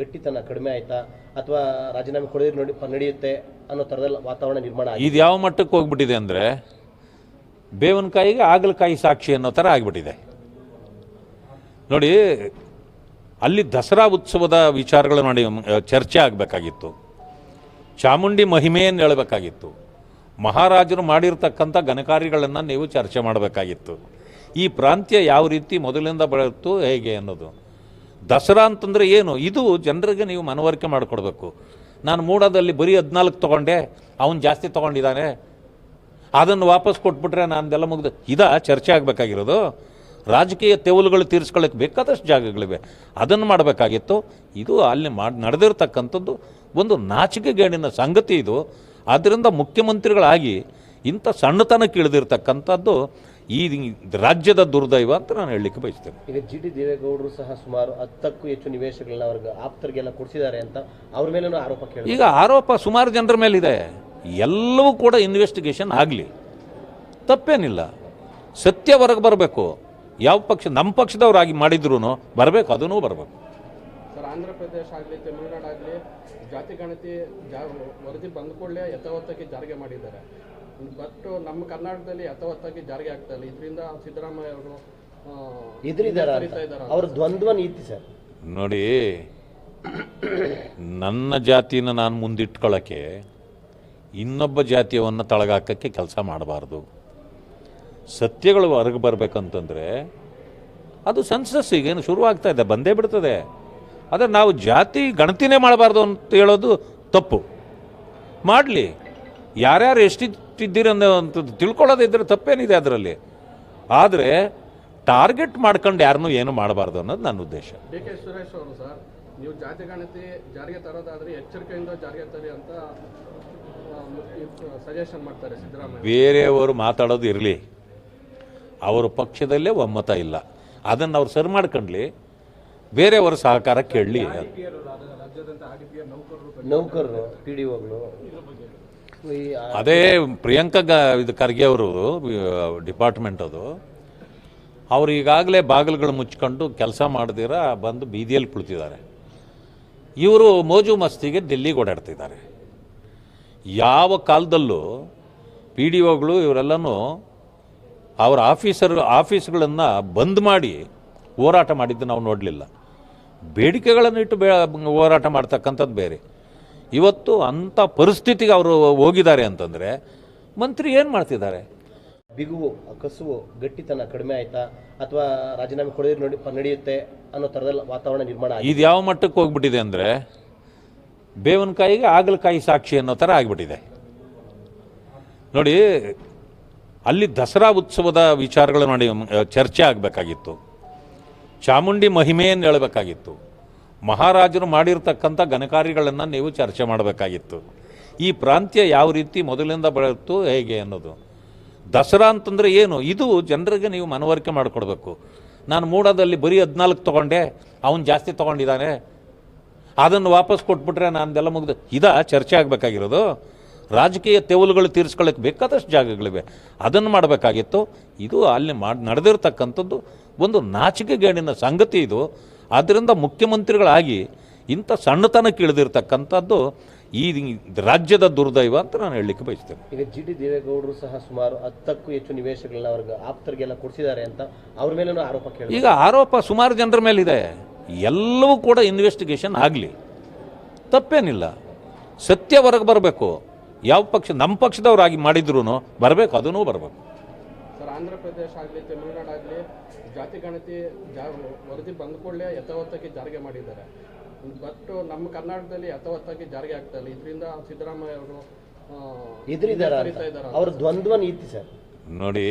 ಗಟ್ಟಿತನ ಕಡಿಮೆ ಆಯ್ತಾ? ಅಥವಾ ರಾಜೀನಾಮೆ ಕೊಡೋದು ನೋಡಿ, ನಡೆಯುತ್ತೆ ಅನ್ನೋ ಥರದಲ್ಲಿ ವಾತಾವರಣ ನಿರ್ಮಾಣ ಆಗಿದೆ. ಇದು ಯಾವ ಮಟ್ಟಕ್ಕೆ ಹೋಗ್ಬಿಟ್ಟಿದೆ ಅಂದರೆ ಬೇವನಕಾಯಿಗೆ ಆಗಲಕಾಯಿ ಸಾಕ್ಷಿ ಅನ್ನೋ ಥರ ಆಗಿಬಿಟ್ಟಿದೆ. ನೋಡಿ, ಅಲ್ಲಿ ದಸರಾ ಉತ್ಸವದ ವಿಚಾರಗಳು ನೋಡಿ, ಚರ್ಚೆ ಆಗಬೇಕಾಗಿತ್ತು. ಚಾಮುಂಡಿ ಮಹಿಮೆಯನ್ನು ಹೇಳಬೇಕಾಗಿತ್ತು? ಮಹಾರಾಜರು ಮಾಡಿರ್ತಕ್ಕಂಥ ಘನಕಾರ್ಯಗಳನ್ನು ನೀವು ಚರ್ಚೆ ಮಾಡಬೇಕಾಗಿತ್ತು. ಈ ಪ್ರಾಂತ್ಯ ಯಾವ ರೀತಿ ಮೊದಲಿಂದ ಬೆಳೆಯುತ್ತೋ ಹೇಗೆ ಅನ್ನೋದು. ದಸರಾ ಅಂತಂದರೆ ಏನು? ಇದು ಜನರಿಗೆ ನೀವು ಮನವರಿಕೆ ಮಾಡಿಕೊಡ್ಬೇಕು. ನಾನು ಮೂಡದಲ್ಲಿ ಬರೀ ಹದಿನಾಲ್ಕು ತೊಗೊಂಡೆ, ಅವನು ಜಾಸ್ತಿ ತೊಗೊಂಡಿದ್ದಾನೆ ಅದನ್ನು ವಾಪಸ್ ಕೊಟ್ಬಿಟ್ರೆ ನಾನದೆಲ್ಲ ಮುಗ್ದು ಇದ ಚರ್ಚೆ ಆಗಬೇಕಾಗಿರೋದು. ರಾಜಕೀಯ ತೆವಲುಗಳು ತೀರಿಸ್ಕೊಳ್ಳೋಕೆ ಬೇಕಾದಷ್ಟು ಜಾಗಗಳಿವೆ. ಅದನ್ನು ಮಾಡಬೇಕಾಗಿತ್ತು. ಇದು ಅಲ್ಲಿ ಮಾಡಿ ನಡೆದಿರ್ತಕ್ಕಂಥದ್ದು ಒಂದು ನಾಚಿಕೆಗೇಡಿನ ಸಂಗತಿ ಇದು. ಆದ್ದರಿಂದ ಮುಖ್ಯಮಂತ್ರಿಗಳಾಗಿ ಇಂಥ ಸಣ್ಣತನಕ್ಕೆ ಇಳಿದಿರ್ತಕ್ಕಂಥದ್ದು ಈ ರಾಜ್ಯದ ದುರ್ದೈವ ಅಂತ ನಾನು ಹೇಳಲಿಕ್ಕೆ ಬಯಸ್ತೇನೆ. ಈಗ ಜಿ ಟಿ ದೇವೇಗೌಡರು ಸಹ ಸುಮಾರು ಹತ್ತಕ್ಕೂ ಹೆಚ್ಚು ನಿವೇಶಗಳನ್ನ ಅವ್ರಿಗೆ ಆಪ್ತರಿಗೆಲ್ಲ ಕೊಡಿಸಿದ್ದಾರೆ ಅಂತ ಅವ್ರ ಮೇಲೂ ಆರೋಪ ಕೇಳಿ ಈಗ ಆರೋಪ ಸುಮಾರು ಜನರ ಮೇಲಿದೆ. ಎಲ್ಲವೂ ಕೂಡ ಇನ್ವೆಸ್ಟಿಗೇಷನ್ ಆಗಲಿ. ತಪ್ಪೇನಿಲ್ಲ. ಸತ್ಯ ಹೊರಗೆ ಬರಬೇಕು. ಯಾವ ಪಕ್ಷ ನಮ್ಮ ಪಕ್ಷದವರಾಗಿ ಮಾಡಿದ್ರು ಬರಬೇಕು ಅದನ್ನೂ ಬರಬೇಕು. ಸರ್ ಆಂಧ್ರ ಪ್ರದೇಶ ಆಗಲಿ ತಮಿಳುನಾಡು ಆಗಲಿ ಜಾತಿ ಗಣತಿ ವರದಿ ಬಂದ ಕೂಡಲೇ ಯಥಾವತ್ತಾಗಿ ಜಾರಿಗೆ ಮಾಡಿದ್ದಾರೆ. ಬಟ್ ನಮ್ಮ ಕರ್ನಾಟಕದಲ್ಲಿ ಯಥಾವತ್ತಾಗಿ ಜಾರಿಗೆ ಆಗ್ತಾ ಇಲ್ಲ. ಇದರಿಂದ ಸಿದ್ದರಾಮಯ್ಯ ಅವರು? ಅವ್ರ ದ್ವಂದ್ವ ನೀತಿ ಸರ್. ನೋಡಿ ನನ್ನ ಜಾತಿನ ನಾನು ಮುಂದಿಟ್ಕೊಳ್ಳೋಕ್ಕೆ ಇನ್ನೊಬ್ಬ ಜಾತಿಯವನ್ನು ತಳಗಾಕಕ್ಕೆ ಕೆಲಸ ಮಾಡಬಾರ್ದು. ಸತ್ಯಗಳು ಹೊರಗೆ ಬರಬೇಕಂತಂದರೆ ಅದು ಸೆನ್ಸಸ್ ಈಗೇನು ಶುರುವಾಗ್ತಾ ಇದೆ ಬಂದೇ ಬಿಡ್ತದೆ. ಆದರೆ ನಾವು ಜಾತಿ ಗಣತಿನೇ ಮಾಡಬಾರ್ದು ಅಂತ ಹೇಳೋದು ತಪ್ಪು. ಮಾಡಲಿ. ಯಾರ್ಯಾರು ಎಷ್ಟಿಟ್ಟಿದ್ದೀರ ಅನ್ನೋವಂಥದ್ದು ತಿಳ್ಕೊಳ್ಳೋದಿದ್ರೆ ತಪ್ಪೇನಿದೆ ಅದರಲ್ಲಿ. ಆದರೆ ಟಾರ್ಗೆಟ್ ಮಾಡ್ಕೊಂಡು ಯಾರನ್ನೂ ಏನು ಮಾಡಬಾರ್ದು ಅನ್ನೋದು ನನ್ನ ಉದ್ದೇಶ. ಡಿ ಕೆ ಸುರೇಶ್ ಅವರು ಸರ್ ನೀವು ಜಾತಿ ಗಣತಿ ಜಾರಿಗೆ ತರೋದಾದ್ರೆ ಎಚ್ಚರಿಕೆಯಿಂದ ಜಾರಿಗೆ ತರಿ ಅಂತ ಸಜೆಷನ್ ಮಾಡ್ತಾರೆ ಸಿದ್ದರಾಮಯ್ಯ. ಬೇರೆಯವರು ಮಾತಾಡೋದು ಇರಲಿ. ಅವರ ಪಕ್ಷದಲ್ಲೇ ಒಮ್ಮತ ಇಲ್ಲ. ಅದನ್ನು ಅವ್ರು ಸರಿ ಮಾಡ್ಕೊಂಡ್ಲಿ. ಬೇರೆಯವರ ಸಹಕಾರ ಕೇಳಲಿ. ನೌಕರರು ಪಿ ಡಿ ಅದೇ ಪ್ರಿಯಾಂಕಾ ಇದು ಖರ್ಗೆ ಅವರು ಡಿಪಾರ್ಟ್ಮೆಂಟ್ ಅದು. ಅವ್ರು ಈಗಾಗಲೇ ಬಾಗಿಲುಗಳು ಮುಚ್ಕೊಂಡು ಕೆಲಸ ಮಾಡ್ದಿರ, ಬಂದು ಬೀದಿಯಲ್ಲಿ ಕುಳಿತಿದ್ದಾರೆ. ಇವರು ಮೋಜು ಮಸ್ತಿಗೆ ಡೆಲ್ಲಿಗೆ ಓಡಾಡ್ತಿದ್ದಾರೆ. ಯಾವ ಕಾಲದಲ್ಲೂ ಪಿ ಡಿ ಒಗಳು ಇವರೆಲ್ಲನೂ ಅವರ ಆಫೀಸರ್, ಆಫೀಸ್ಗಳನ್ನು ಬಂದ್ ಮಾಡಿ ಹೋರಾಟ ಮಾಡಿದ್ದು ನಾವು ನೋಡಲಿಲ್ಲ. ಬೇಡಿಕೆಗಳನ್ನು ಇಟ್ಟು ಬೇ, ಹೋರಾಟ ಮಾಡ್ತಕ್ಕಂಥದ್ದು ಬೇರೆ. ಇವತ್ತು ಅಂಥ ಪರಿಸ್ಥಿತಿಗೆ ಅವರು ಹೋಗಿದ್ದಾರೆ ಅಂತಂದರೆ ಮಂತ್ರಿ ಏನು ಮಾಡ್ತಿದ್ದಾರೆ? ಬಿಗುವು ಕಸುವು ಗಟ್ಟಿತನ ಕಡಿಮೆ ಆಯ್ತಾ? ಅಥವಾ ರಾಜೀನಾಮೆ ಕೊಡೋದು ನೋಡಿ ನಡೆಯುತ್ತೆ ಅನ್ನೋ ಥರದಲ್ಲಿ ವಾತಾವರಣ ನಿರ್ಮಾಣ ಇದು ಯಾವ ಮಟ್ಟಕ್ಕೆ ಹೋಗ್ಬಿಟ್ಟಿದೆ ಅಂದರೆ ಬೇವನಕಾಯಿಗೆ ಆಗಲಕಾಯಿ ಸಾಕ್ಷಿ ಅನ್ನೋ ಥರ ಆಗಿಬಿಟ್ಟಿದೆ. ನೋಡಿ ಅಲ್ಲಿ ದಸರಾ ಉತ್ಸವದ ವಿಚಾರಗಳು ನೋಡಿ ಚರ್ಚೆ ಆಗಬೇಕಾಗಿತ್ತು. ಚಾಮುಂಡಿ ಮಹಿಮೆಯನ್ನು ಹೇಳಬೇಕಾಗಿತ್ತು. ಮಹಾರಾಜರು ಮಾಡಿರ್ತಕ್ಕಂಥ ಘನಕಾರ್ಯಗಳನ್ನು ನೀವು ಚರ್ಚೆ ಮಾಡಬೇಕಾಗಿತ್ತು. ಈ ಪ್ರಾಂತ್ಯ ಯಾವ ರೀತಿ ಮೊದಲಿಂದ ಬೆಳೆಯಿತು ಹೇಗೆ ಅನ್ನೋದು. ದಸರಾ ಅಂತಂದರೆ ಏನು? ಇದು ಜನರಿಗೆ ನೀವು ಮನವರಿಕೆ ಮಾಡಿಕೊಡ್ಬೇಕು. ನಾನು ಮೂಡದಲ್ಲಿ ಬರೀ ಹದಿನಾಲ್ಕು ತೊಗೊಂಡೆ, ಅವನು ಜಾಸ್ತಿ ತೊಗೊಂಡಿದ್ದಾನೆ ಅದನ್ನು ವಾಪಸ್ ಕೊಟ್ಬಿಟ್ರೆ ನಾನದೆಲ್ಲ ಮುಗಿದು, ಇದ ಚರ್ಚೆ ಆಗಬೇಕಾಗಿರೋದು? ರಾಜಕೀಯ ತೆವಲುಗಳು ತೀರಿಸ್ಕೊಳ್ಳೋಕೆ ಬೇಕಾದಷ್ಟು ಜಾಗಗಳಿವೆ. ಅದನ್ನು ಮಾಡಬೇಕಾಗಿತ್ತು. ಇದು ಅಲ್ಲಿ ಮಾಡಿ, ನಡೆದಿರ್ತಕ್ಕಂಥದ್ದು ಒಂದು ನಾಚಿಕೆಗೇಡಿನ ಸಂಗತಿ ಇದು. ಆದ್ದರಿಂದ ಮುಖ್ಯಮಂತ್ರಿಗಳಾಗಿ ಇಂಥ ಸಣ್ಣತನಕ್ಕೆ ಇಳಿದಿರ್ತಕ್ಕಂಥದ್ದು ಈ ರಾಜ್ಯದ ದುರ್ದೈವ ಅಂತ ನಾನು ಹೇಳಲಿಕ್ಕೆ ಬಯಸ್ತೇನೆ. ಈಗ ಜಿ ಟಿ ದೇವೇಗೌಡರು ಸಹ ಸುಮಾರು ಹತ್ತಕ್ಕೂ ಹೆಚ್ಚು ನಿವೇಶಗಳನ್ನ ಅವ್ರಿಗೆ ಆಪ್ತರಿಗೆಲ್ಲ ಕೊಡಿಸಿದ್ದಾರೆ ಅಂತ ಅವ್ರ ಮೇಲೆ ಆರೋಪ ಕೇಳಿ ಈಗ ಆರೋಪ ಸುಮಾರು ಜನರ ಮೇಲಿದೆ. ಎಲ್ಲವೂ ಕೂಡ ಇನ್ವೆಸ್ಟಿಗೇಷನ್ ಆಗಲಿ. ತಪ್ಪೇನಿಲ್ಲ. ಸತ್ಯ ಹೊರಗೆ ಬರಬೇಕು. ಯಾವ ಪಕ್ಷ ನಮ್ಮ ಪಕ್ಷದವರಾಗಿ ಮಾಡಿದ್ರು ಬರಬೇಕು ಅದನ್ನೂ ಬರಬೇಕು. ಸರ್ ಆಂಧ್ರ ಪ್ರದೇಶ ಆಗಲಿ ತಮಿಳುನಾಡು ಆಗಲಿ ಜಾತಿ ಗಣತಿ ಜಾ ವರದಿ ಬಂದ ಕೂಡಲೇ ಯಥಾವತ್ತಾಗಿ ಜಾರಿಗೆ ಮಾಡಿದ್ದಾರೆ. ಬಟ್ ನಮ್ಮ ಕರ್ನಾಟಕದಲ್ಲಿ ಯಥಾವತ್ತಾಗಿ ಜಾರಿಗೆ ಆಗ್ತಾ ಇಲ್ಲ. ಇದರಿಂದ ಸಿದ್ದರಾಮಯ್ಯ ಅವರು ಅವರು ದ್ವಂದ್ವ ನೀತಿ ಸರ್. ನೋಡಿ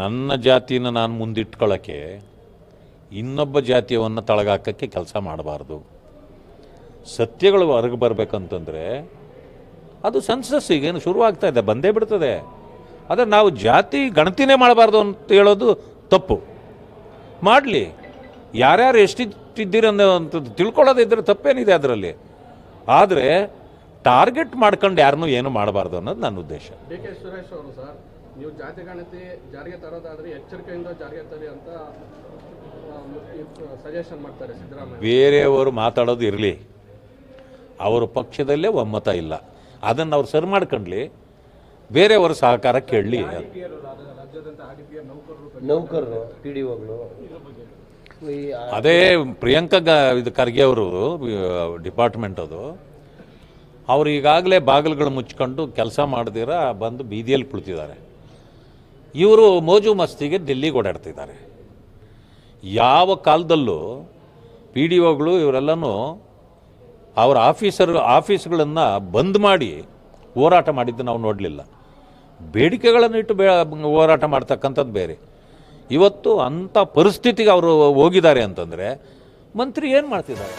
ನನ್ನ ಜಾತಿನ ನಾನು ಮುಂದಿಟ್ಕೊಳ್ಳೋಕ್ಕೆ ಇನ್ನೊಬ್ಬ ಜಾತಿಯವನ್ನು ತಳಗಾಕಕ್ಕೆ ಕೆಲಸ ಮಾಡಬಾರ್ದು. ಸತ್ಯಗಳು ಹೊರಗೆ ಬರಬೇಕಂತಂದರೆ ಅದು ಸೆನ್ಸಸ್ ಈಗೇನು ಶುರುವಾಗ್ತಾ ಇದೆ ಬಂದೇ ಬಿಡ್ತದೆ. ಆದರೆ ನಾವು ಜಾತಿ ಗಣತಿನೇ ಮಾಡಬಾರ್ದು ಅಂತ ಹೇಳೋದು ತಪ್ಪು. ಮಾಡಲಿ. ಯಾರ್ಯಾರು ಎಷ್ಟಿಟ್ಟಿದ್ದೀರಿ ಅನ್ನೋವಂಥದ್ದು ತಿಳ್ಕೊಳ್ಳೋದಿದ್ರೆ ತಪ್ಪೇನಿದೆ ಅದರಲ್ಲಿ. ಆದರೆ ಟಾರ್ಗೆಟ್ ಮಾಡ್ಕೊಂಡು ಯಾರನ್ನೂ ಏನು ಮಾಡಬಾರ್ದು ಅನ್ನೋದು ನನ್ನ ಉದ್ದೇಶ. ಡಿ ಕೆ ಸುರೇಶ್ ಅವರು ಸರ್ ನೀವು ಜಾತಿ ಗಣತಿ ಜಾರಿಗೆ ತರೋದಾದ್ರೆ ಎಚ್ಚರಿಕೆಯಿಂದ ಜಾರಿಗೆ ತರಿ ಅಂತ ಸಜೆಷನ್ ಮಾಡ್ತಾರೆ ಸಿದ್ದರಾಮಯ್ಯ. ಬೇರೆಯವರು ಮಾತಾಡೋದು ಇರಲಿ. ಅವರ ಪಕ್ಷದಲ್ಲೇ ಒಮ್ಮತ ಇಲ್ಲ. ಅದನ್ನು ಅವ್ರು ಸರಿ ಮಾಡ್ಕೊಂಡ್ಲಿ. ಬೇರೆಯವರ ಸಹಕಾರ ಕೇಳಲಿ ನೌಕರರು ಡಿ ಒಗಳು ಅದೇ ಪ್ರಿಯಾಂಕಾ ಗ ಇದು ಖರ್ಗೆ ಅವರು ಡಿಪಾರ್ಟ್ಮೆಂಟ್ ಅದು. ಅವರು ಈಗಾಗಲೇ ಬಾಗಿಲುಗಳು ಮುಚ್ಕೊಂಡು ಕೆಲಸ ಮಾಡ್ದಿರ ಬಂದು ಬೀದಿಯಲ್ಲಿ ಕುಳಿತಿದ್ದಾರೆ. ಇವರು ಮೋಜು ಮಸ್ತಿಗೆ ಡೆಲ್ಲಿಗೆ ಓಡಾಡ್ತಿದ್ದಾರೆ. ಯಾವ ಕಾಲದಲ್ಲೂ ಪಿ ಡಿ ಒಗಳು ಇವರೆಲ್ಲನೂ ಅವರ ಆಫೀಸರ್ ಆಫೀಸ್ಗಳನ್ನು ಬಂದ್ ಮಾಡಿ ಹೋರಾಟ ಮಾಡಿದ್ದು ನಾವು ನೋಡಲಿಲ್ಲ. ಬೇಡಿಕೆಗಳನ್ನು ಇಟ್ಟು ಬೇ ಹೋರಾಟ ಮಾಡ್ತಕ್ಕಂಥದ್ದು ಬೇರೆ. ಇವತ್ತು ಅಂಥ ಪರಿಸ್ಥಿತಿಗೆ ಅವರು ಹೋಗಿದ್ದಾರೆ ಅಂತಂದರೆ ಮಂತ್ರಿ ಏನು ಮಾಡ್ತಿದ್ದಾರೆ?